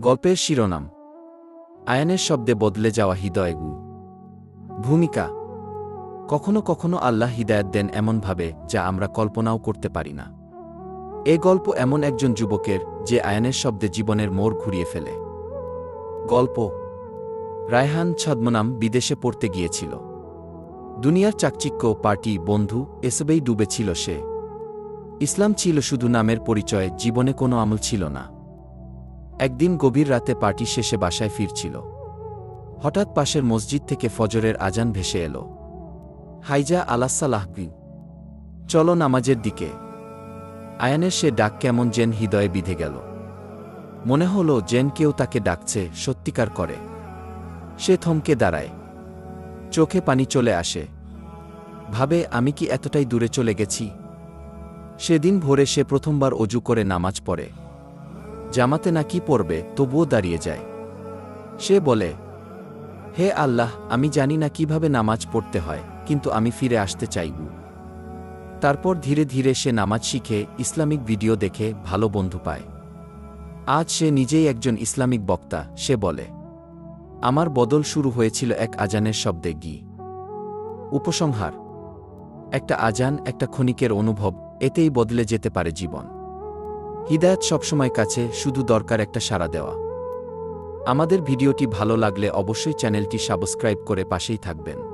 গল্পের শিরোনাম। আয়ানের শব্দে বদলে যাওয়া হৃদয়গু ভূমিকা। কখনো কখনো আল্লাহ হিদায়ত দেন এমনভাবে যা আমরা কল্পনাও করতে পারি না। এ গল্প এমন একজন যুবকের যে আয়ানের শব্দে জীবনের মোড় ঘুরিয়ে ফেলে। গল্প। রায়হান ছদ্মনাম বিদেশে পড়তে গিয়েছিল। দুনিয়ার চাকচিক্য, পার্টি, বন্ধু এসবেই ডুবেছিল সে। ইসলাম ছিল শুধু নামের পরিচয়, জীবনে কোনো আমল ছিল না। একদিন গভীর রাতে পার্টি শেষে বাসায় ফিরছিল। হঠাৎ পাশের মসজিদ থেকে ফজরের আজান ভেসে এলো। হাইজা আলাসালাহকি চলো নামাজের দিকে। আয়ানের সে ডাক কেমন জেন হৃদয়ে বিধে গেল। মনে হলো জেন কেউ তাকে ডাকছে, সত্যিকার করে। সে থমকে দাঁড়ায়। চোখে পানি চলে আসে। ভাবে, আমি কি এতটাই দূরে চলে গেছি? সেদিন ভোরে সে প্রথমবার অজু করে নামাজ পড়ে। জামাতে না কি পড়বে, তবুও দাঁড়িয়ে যায়। সে বলে, হে আল্লাহ, আমি জানি না কীভাবে নামাজ পড়তে হয়, কিন্তু আমি ফিরে আসতে চাইব। তারপর ধীরে ধীরে সে নামাজ শিখে ইসলামিক ভিডিও দেখে ভালো বন্ধু পায়। আজ সে নিজেই একজন ইসলামিক বক্তা, সে বলে, আমার বদল শুরু হয়েছিল এক আজানের শব্দে গি। উপসংহার, একটা আজান, একটা ক্ষণিকের অনুভব, এতেই বদলে যেতে পারে জীবন। হিদায়ত সবসময় কাছে, শুধু দরকার একটা সাড়া দেওয়া। আমাদের ভিডিওটি ভালো লাগলে অবশ্যই চ্যানেলটি সাবস্ক্রাইব করে পাশেই থাকবেন।